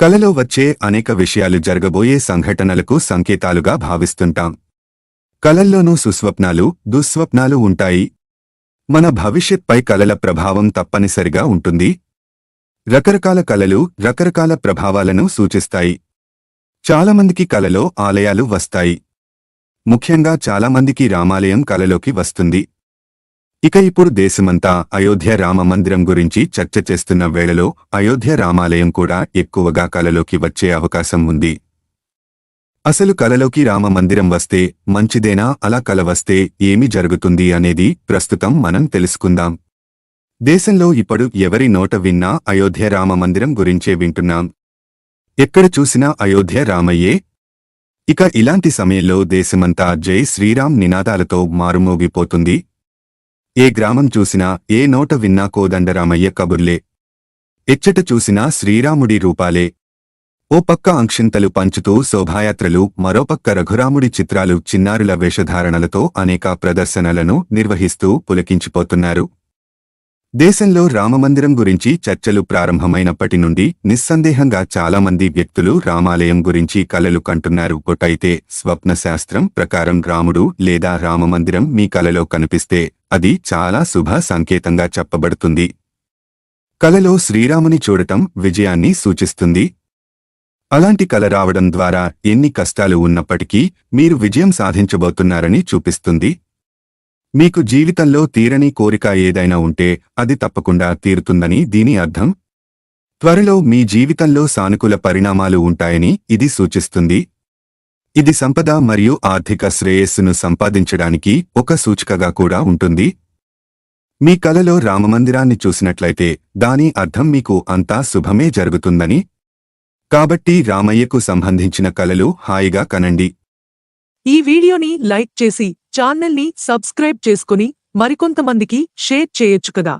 కలలో వచ్చే అనేక విషయాలు జరగబోయే సంఘటనలకు సంకేతాలుగా భావిస్తుంటాం. కలల్లోనూ సుస్వప్నాలు దుస్వప్నాలు ఉంటాయి. మన భవిష్యత్పై కలల ప్రభావం తప్పనిసరిగా ఉంటుంది. రకరకాల కలలు రకరకాల ప్రభావాలను సూచిస్తాయి. చాలామందికి కలలో ఆలయాలు వస్తాయి. ముఖ్యంగా చాలామందికి రామాలయం కలలోకి వస్తుంది. ఇక ఇప్పుడు దేశమంతా అయోధ్య రామ మందిరం గురించి చర్చ చేస్తున్న వేళలో అయోధ్య రామాలయం కూడా ఎక్కువగా కలలోకి వచ్చే అవకాశం ఉంది. అసలు కలలోకి రామ మందిరం వస్తే మంచిదేనా? అలా కల వస్తే ఏమి జరుగుతుంది అనేది ప్రస్తుతం మనం తెలుసుకుందాం. దేశంలో ఇప్పుడు ఎవరి నోట విన్నా అయోధ్య రామ మందిరం గురించే వింటున్నాం. ఎక్కడ చూసినా అయోధ్య రామయ్యే? ఇక ఇలాంటి సమయంలో దేశమంతా జై శ్రీరామ్ నినాదాలతో మారుమోగిపోతుంది. ఏ గ్రామం చూసినా ఏ నోట విన్నా కోదండరామయ్య కబుర్లే. ఎచ్చట చూసినా శ్రీరాముడి రూపాలే. ఓ పక్క అంక్షింతలు పంచుతూ శోభాయాత్రలు మరోపక్క రఘురాముడి చిత్రాలు చిన్నారుల వేషధారణలతో అనేక ప్రదర్శనలను నిర్వహిస్తూ పులకించిపోతున్నారు. దేశంలో రామమందిరం గురించి చర్చలు ప్రారంభమైనప్పటి నుండి నిస్సందేహంగా చాలామంది వ్యక్తులు రామాలయం గురించి కలలు కంటున్నారు. ఒకటైతే స్వప్న శాస్త్రం ప్రకారం రాముడు లేదా రామమందిరం మీ కలలో కనిపిస్తే అది చాలా శుభ సంకేతంగా చెప్పబడుతుంది. కలలో శ్రీరాముని చూడటం విజయాన్ని సూచిస్తుంది. అలాంటి కల రావడం ద్వారా ఎన్ని కష్టాలు ఉన్నప్పటికీ మీరు విజయం సాధించబోతున్నారని చూపిస్తుంది. మీకు జీవితంలో తీరని కోరిక ఏదైనా ఉంటే అది తప్పకుండా తీరుతుందని దీని అర్థం? త్వరలో మీ జీవితంలో సానుకూల పరిణామాలు ఉంటాయని ఇది సూచిస్తుంది. ఇది సంపద మరియు ఆర్థిక శ్రేయస్సును సంపాదించడానికి ఒక సూచికగా కూడా ఉంటుంది. మీ కలలో రామమందిరాన్ని చూసినట్లయితే దాని అర్థం మీకు అంతా శుభమే జరుగుతుందని. కాబట్టి రామయ్యకు సంబంధించిన కలలు హాయిగా కనండి. ఈ వీడియోని లైక్ చేసి ఛానల్ని సబ్స్క్రైబ్ చేసుకుని మరికొంతమందికి షేర్ చేయొచ్చు కదా.